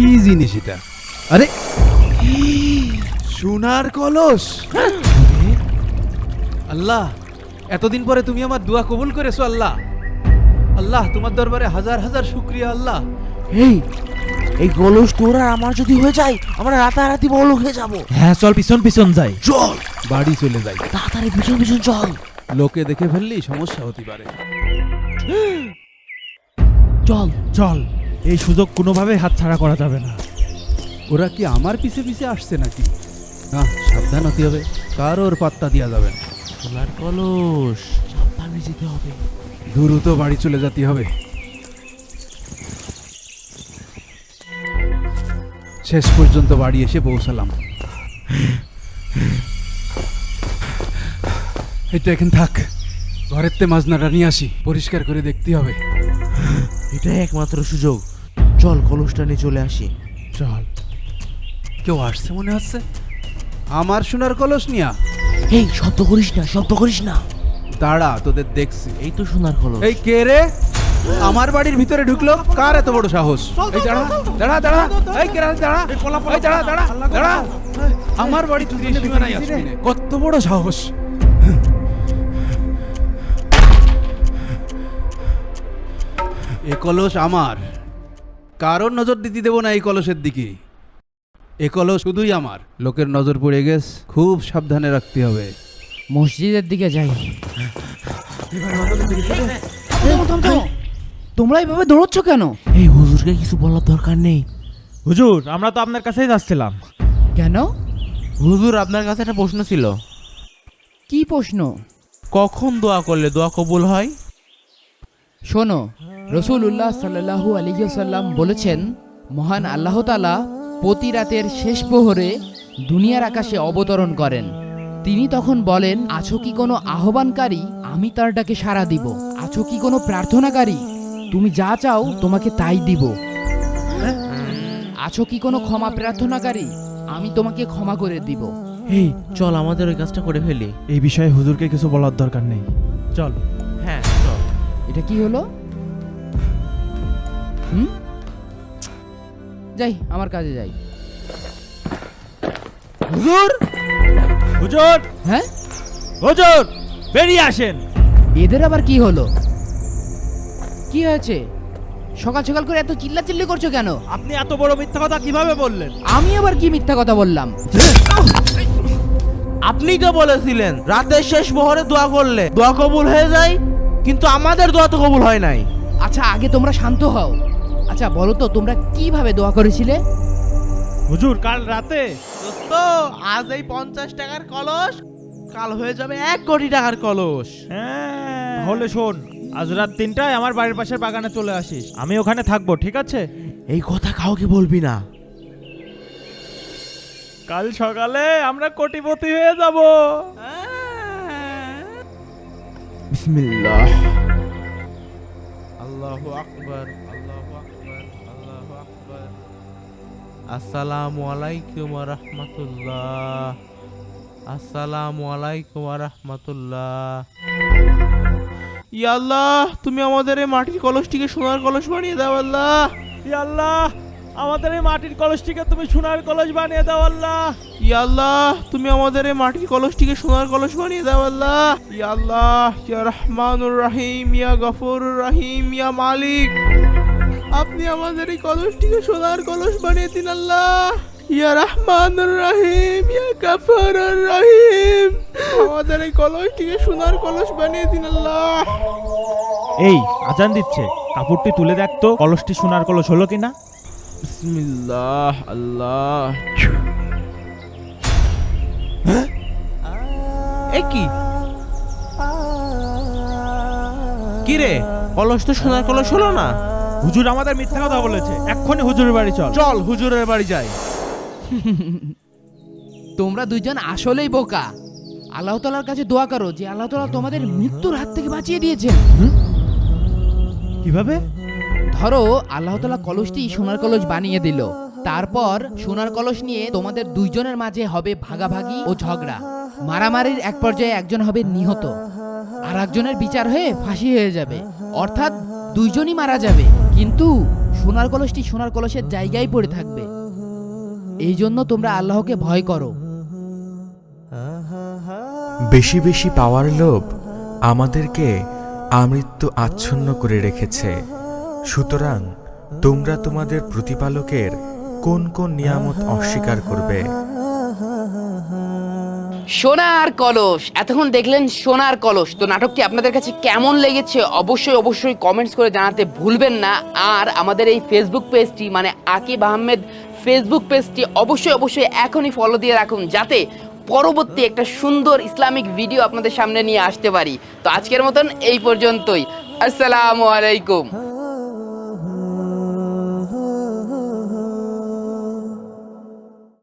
কি জিনিস এটা আরে সোনার কলস? আল্লাহ এতদিন পরে তুমি আমার দোয়া কবুল করেছ আল্লাহ। আল্লাহ তোমার দরবারে হাজার হাজার শুক্রিয়া আল্লাহ। এই এই কলস তোর আমার যদি হয়ে যায় আমরা রাতারাতি বড় হয়ে যাব। হ্যাঁ চল পিছন পিছন যাই। চল। বাড়ি চলে যাই। তাড়াতাড়ি পিছন পিছন চল। লোকে দেখে ফেললি সমস্যা হতে পারে। চল। চল। এই সুযোগ কোনোভাবে হাতছাড়া করা যাবে না। ওরা কি আমার পিছে পিছে আসছে নাকি? না সাবধান হতে হবে। কারোর পাত্তা দেওয়া যাবে না। সোনার কলস সাবধানে যেতে হবে। দ্রুত বাড়ি চলে যেতে হবে। শেষ পর্যন্ত বাড়ি এসে পৌঁছালাম। এটা এখন থাক। ঘরের তে মাজনাটা নিয়ে আসি পরিষ্কার করে দেখতে হবে। এটাই একমাত্র সুযোগ। চল কলসটা নিয়ে চলে আসি। চল। কেউ আসছে মনে হচ্ছে? আমার সোনার কলস নিয়া। এই শব্দ করিস না শব্দ করিস না। দাঁড়া তোদের দেখছি। এই তো সোনার কলস। এই কে রে? আমার বাড়ির ভিতরে ঢুকলো? কার এত বড় সাহস? এই দাঁড়া দাঁড়া দাঁড়া। এই কেরা দাঁড়া। এই দাঁড়া দাঁড়া দাঁড়া আমার বাড়ি। কত বড় সাহস। এ কলস আমার। কারোর নজর দিতে দেবো না এই কলসের দিকে। এ কলস শুধুই আমার। লোকের নজর পড়ে গেছ খুব সাবধানে রাখতে হবে। মসজিদের দিকে যাই। তোমরা এইভাবে দৌড়চ্ছ কেন? এই হুজুরকে কিছু বলার দরকার নেই। হুজুর আমরা তো আপনার কাছেই যাচ্ছিলাম। কেন? হুজুর আপনার কাছে একটা প্রশ্ন ছিল। কি প্রশ্ন? কখন দোয়া করলে দোয়া কবুল হয়? শোনো রসুল্লাহ সাল্লাহু আলিয়াল্লাম বলেছেন মহান আল্লাহ তালা প্রতি রাতের শেষ প্রহরে দুনিয়ার আকাশে অবতরণ করেন। তিনি তখন বলেন আছো কি কোনো আহ্বানকারী? আমি তার ডাকে সাড়া দিব। আছো কি কোনো প্রার্থনাকারী? তুমি যা চাও তোমাকে তাই দিব। আছো কি কোনো ক্ষমা প্রার্থনাকারী? আমি তোমাকে ক্ষমা করে দিব। এই চল আমাদের ওই কাজটা করে ফেলি। এই বিষয়ে হুজুরকে কিছু বলার দরকার নেই। চল। হ্যাঁ চল। এটা কি হলো? হুম? যাই আমার কাজে যাই। হুজুর? হুজুর? হ্যাঁ? হুজুর বেরিয়ে আসেন। এদের আবার কি হলো? কি হয়েছে? সকাল সকাল করে এত চিল্লা চিল্লি করছ কেন? আপনি এত বড় মিথ্যা কথা কীভাবে বললেন? আমি আবার কি মিথ্যা কথা বললাম? আপনি তো বলেছিলেন রাতের শেষ প্রহরে দোয়া করলে দোয়া কবুল হয়ে যায় কিন্তু আমাদের দোয়া তো কবুল হয় নাই। আচ্ছা আগে তোমরা শান্ত হও। আচ্ছা বলো তো তোমরা কীভাবে দোয়া করেছিলে? হুজুর কাল রাতে। দোস্ত আজ এই পঞ্চাশ টাকার কলস কাল হয়ে যাবে এক কোটি টাকার কলস। হ্যাঁ তাহলে শোন আজ রাত তিনটায় আমার বাড়ির পাশের বাগানে চলে আসিস। আমি ওখানে থাকব ঠিক আছে? এই কথা কাউকে বলবি না। কাল সকালে আমরা কোটিপতি হয়ে যাব। বিসমিল্লাহ। আল্লাহু আকবর আসসালামু আলাইকুম রহমতুল্লাহ। আসসালামু আলাইকুম রহমতুল্লাহ। তুমি আমাদের এই মাটির কলসটিকে সোনার কলস বানিয়ে দাও আল্লাহ। আল্লাহ। আমাদের এই মাটির কলসটিকে তুমি সোনার কলস বানিয়ে দাও আল্লাহ। ইয়া আল্লাহ তুমি আমাদের এই মাটির কলসটিকে সোনার কলস বানিয়ে দাও আল্লাহ। ইয়া আল্লাহ ইয়া রহমানুর রহিম ইয়া গফুরুর রহিম ইয়া মালিক। আপনি আমাদের এই কলসটিকে সোনার কলস বানিয়ে দিন আল্লাহ। ইয়া রহমানুর রহিম ইয়া গফুরুর রহিম। আমাদের এই কলসটিকে সোনার কলস বানিয়ে দিন আল্লাহ। এই আজান দিচ্ছে। কাপড়টি তুলে দেখ তো কলসটি সোনার কলস হলো কিনা? বিসমিল্লাহ আল্লাহ এ কি? কি রে? কলস তো সোনার কলস হলো না? হুজুর আমাদের মিথ্যা কথা বলেছে। এক্ষুনি হুজুরের বাড়ি চল। চল হুজুরের বাড়ি যাই। তোমরা দুইজন আসলেই বোকা। আল্লাহ তালার কাছে দোয়া করো যে আল্লাহ তালা তোমাদের মৃত্যুর হাত থেকে বাঁচিয়ে দিয়েছেন। কীভাবে? ধরো, আল্লাহ তালা কলসটি সোনার কলস বানিয়ে দিল। তারপর সোনার কলস নিয়ে তোমাদের দুইজনের মাঝে হবে ভাগাভাগি ও ঝগড়া। মারামারির এক পর্যায়ে একজন হবে নিহত। আর একজনের বিচার হয়ে ফাঁসি হয়ে যাবে। অর্থাৎ দুইজনই মারা যাবে। কিন্তু সোনার কলসটি সোনার কলসের জায়গায় পড়ে থাকবে। এই জন্য তোমরা আল্লাহকে ভয় করো। বেশি বেশি পাওয়ার লোভ আমাদেরকে আমৃত্যু আচ্ছন্ন করে রেখেছে। সুতরাং তোমরা তোমাদের প্রতিপালকের কোন কোন নিয়ামত অস্বীকার করবে? সোনার কলস। এতক্ষণ দেখলেন সোনার কলস। তো নাটকটি আপনাদের কাছে কেমন লেগেছে? অবশ্যই অবশ্যই কমেন্টস করে জানাতে ভুলবেন না। আর আমাদের এই ফেসবুক পেজটি মানে আকিব আহমেদ ফেসবুক পেজটি অবশ্যই অবশ্যই এখনই ফলো দিয়ে রাখুন, যাতে পরবর্তী একটা সুন্দর ইসলামিক ভিডিও আপনাদের সামনে নিয়ে আসতে পারি। তো আজকের মতন এই পর্যন্তই। আসসালামু আলাইকুম।